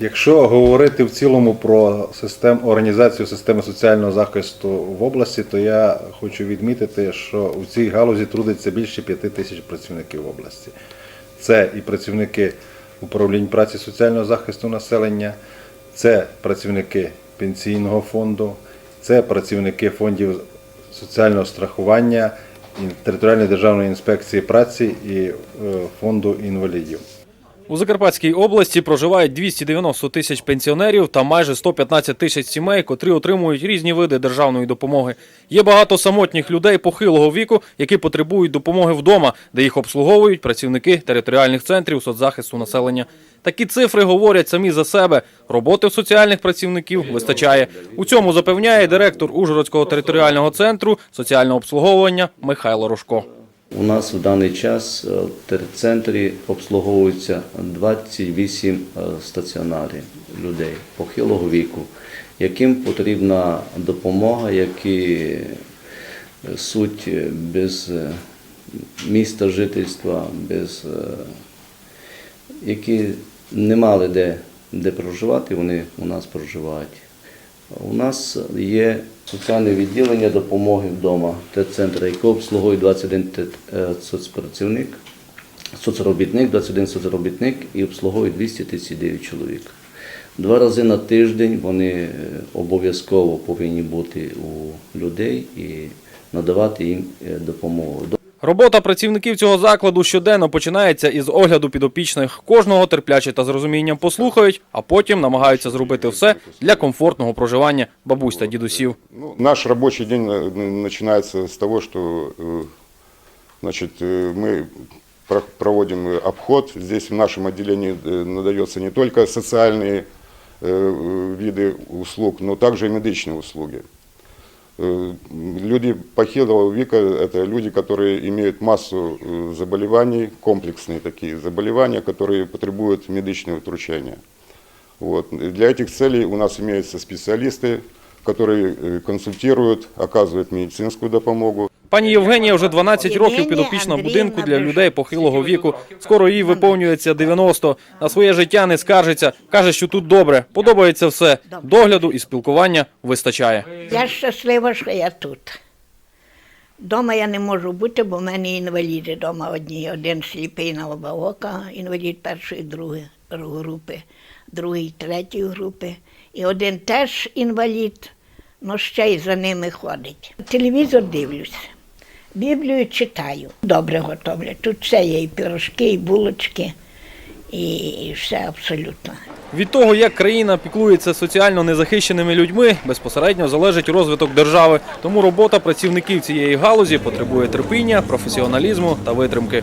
Якщо говорити в цілому про систем, організацію системи соціального захисту в області, то я хочу відмітити, що у цій галузі трудиться більше п'яти тисяч працівників в області. Це і працівники управлінь праці соціального захисту населення, це працівники пенсійного фонду, це працівники фондів соціального страхування, територіальної державної інспекції праці і е, фонду інвалідів. У Закарпатській області проживають 290 тисяч пенсіонерів та майже 115 тисяч сімей, котрі отримують різні види державної допомоги. Є багато самотніх людей похилого віку, які потребують допомоги вдома, де їх обслуговують працівники територіальних центрів соцзахисту населення. Такі цифри говорять самі за себе. Роботи соціальних працівників вистачає. У цьому запевняє директор Ужгородського територіального центру соціального обслуговування Михайло Рожко. У нас в даний час е, в терцентрі обслуговується 28 е, стаціонарів людей похилого віку, яким потрібна допомога, які е, суть без міста жительства, без які не мали де, де проживати, вони у нас проживають. У нас є соціальне відділення допомоги вдома, терцентр, який обслуговує 21 е, соцпрацівник, соцробітник, 21 соцробітник і обслуговує 239 чоловік. Два рази на тиждень вони е, обов'язково повинні бути у людей і надавати їм е, допомогу. Робота працівників цього закладу щоденно починається із огляду підопічних. Кожного терпляче та з розумінням послухають, а потім намагаються зробити все для комфортного проживання бабусь та дідусів. Ну, наш рабочий день э, н- начинается с того, что э, значит, э, мы про- проводим э, обход. Здесь в нашем отделении э, надается не только социальные э, виды услуг, но также и медичные услуги. Э, Люди похилого века – это люди, которые имеют массу э, заболеваний, комплексные такие заболевания, которые потребуют медичного втручения. Вот. Для этих целей у нас имеются специалисты, которые э, консультируют, оказывают медицинскую допомогу. Пані Євгенія вже 12 років підопічна будинку для людей похилого віку. Скоро їй виповнюється 90. На своє життя не скаржиться. Каже, що тут добре, подобається все. Догляду і спілкування вистачає. Я щаслива, що я тут. Дома я не можу бути, бо в мене інваліди вдома одні. Один сліпий на оба ока, інвалід першої, другої групи, другий, третьої групи. І один теж інвалід, але ще й за ними ходить. Телевізор дивлюся, Біблію читаю. Добре готовлять. Тут все є, і пірожки, і булочки, і все абсолютно. Від того, як країна піклується соціально незахищеними людьми, безпосередньо залежить розвиток держави. Тому робота працівників цієї галузі потребує терпіння, професіоналізму та витримки.